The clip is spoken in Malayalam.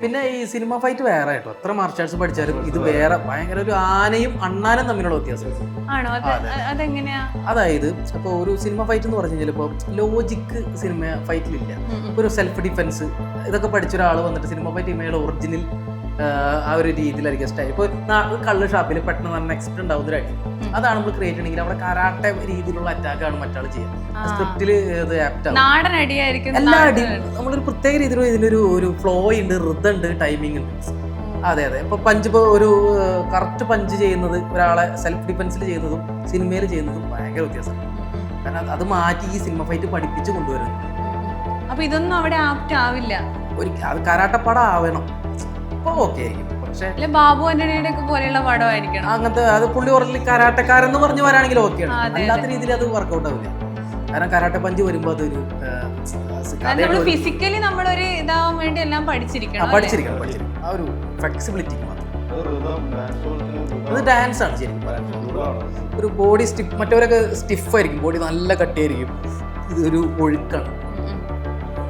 പിന്നെ ഈ സിനിമ ഫൈറ്റ് വേറെ കേട്ടോ. എത്ര മാർഷൽ ആർട്സ് പഠിച്ചാലും ഇത് വേറെ ഭയങ്കര ഒരു ആനയും അണ്ണാനും തമ്മിലുള്ള വ്യത്യാസം. അതായത് ഇപ്പൊ ഒരു സിനിമ ഫൈറ്റ് എന്ന് പറഞ്ഞു കഴിഞ്ഞാൽ ഇപ്പൊ ലോജിക്ക് സിനിമ ഫൈറ്റിലില്ല ഒരു സെൽഫ് ഡിഫെൻസ് ഇതൊക്കെ പഠിച്ച ഒരാൾ വന്നിട്ട് സിനിമ ഫൈറ്റ് സിനിമയുടെ ഒറിജിനൽ ആ ഒരു രീതിയിലായിരിക്കും സ്റ്റൈൽ ഇപ്പോൾ കള്ള് ഷാപ്പിൽ പെട്ടെന്ന് വന്ന നെക്സ്റ്റ് ഉണ്ടാവും ഒരു അടി അതാണ് നമ്മൾ ക്രിയേറ്റ് ചെയ്യണമെങ്കിൽ അവിടെ കരാട്ടെ രീതിയിലുള്ള അറ്റാക്ക് ആണ് മറ്റാൾ ചെയ്യുക. സ്ക്രിപ്റ്റിൽ ഇത് ആപ്റ്റ് ആവും. എല്ലാ അടിയും നമ്മളൊരു പ്രത്യേക രീതിയിലുള്ള ഇതിലൊരു ഒരു ഫ്ലോ ഉണ്ട് ഋതം ഉണ്ട് ടൈമിംഗ് ഉണ്ട്. അതെ അതെ. ഇപ്പൊ പഞ്ച് ഇപ്പോൾ ഒരു കറക്റ്റ് പഞ്ച് ചെയ്യുന്നത് ഒരാളെ സെൽഫ് ഡിഫെൻസിൽ ചെയ്യുന്നതും സിനിമയിൽ ചെയ്യുന്നതും ഭയങ്കര വ്യത്യാസമാണ്. കാരണം അത് മാറ്റി ഈ സിനിമ ഫൈറ്റ് പഠിപ്പിച്ച് കൊണ്ടുവരുന്നു അപ്പൊ ഇതൊന്നും അവിടെ ആപ്റ്റ് ആവില്ല. ഒരു അത് കരാട്ടപ്പടം ആവണം അപ്പോൾ ഓക്കെ ആയിരിക്കും. പക്ഷേ അല്ലെ ബാബു ആന്റണിയുടെ ഒക്കെ പോലെയുള്ള പടമായിരിക്കണം. അങ്ങനത്തെ അത് പുള്ളി പറഞ്ഞ കരാട്ടക്കാരെന്ന് പറഞ്ഞു വരാണെങ്കിൽ ഓക്കെയാണ് അല്ലാത്ത രീതിയിൽ അത് വർക്കൗട്ട് ആവില്ല. കാരണം കരാട്ട പഞ്ച് വരുമ്പോൾ അതൊരു നമ്മൾ ഫിസിക്കലി നമ്മളൊരു ഇതാവാൻ വേണ്ടി എല്ലാം പഠിച്ചിരിക്കണം? പഠിച്ചിരിക്കണം പഠിച്ചിരിക്കണം. ആ ഒരു ഫ്ലെക്സിബിലിറ്റിക്ക് മാത്രം. അത് ഡാൻസ് ആണ് ശരിക്കും ഒരു ബോഡി സ്റ്റിഫ് മറ്റവരൊക്കെ സ്റ്റിഫ് ആയിരിക്കും. ബോഡി നല്ല കട്ടിയായിരിക്കും. ഇതൊരു ഒഴുക്കാണ്.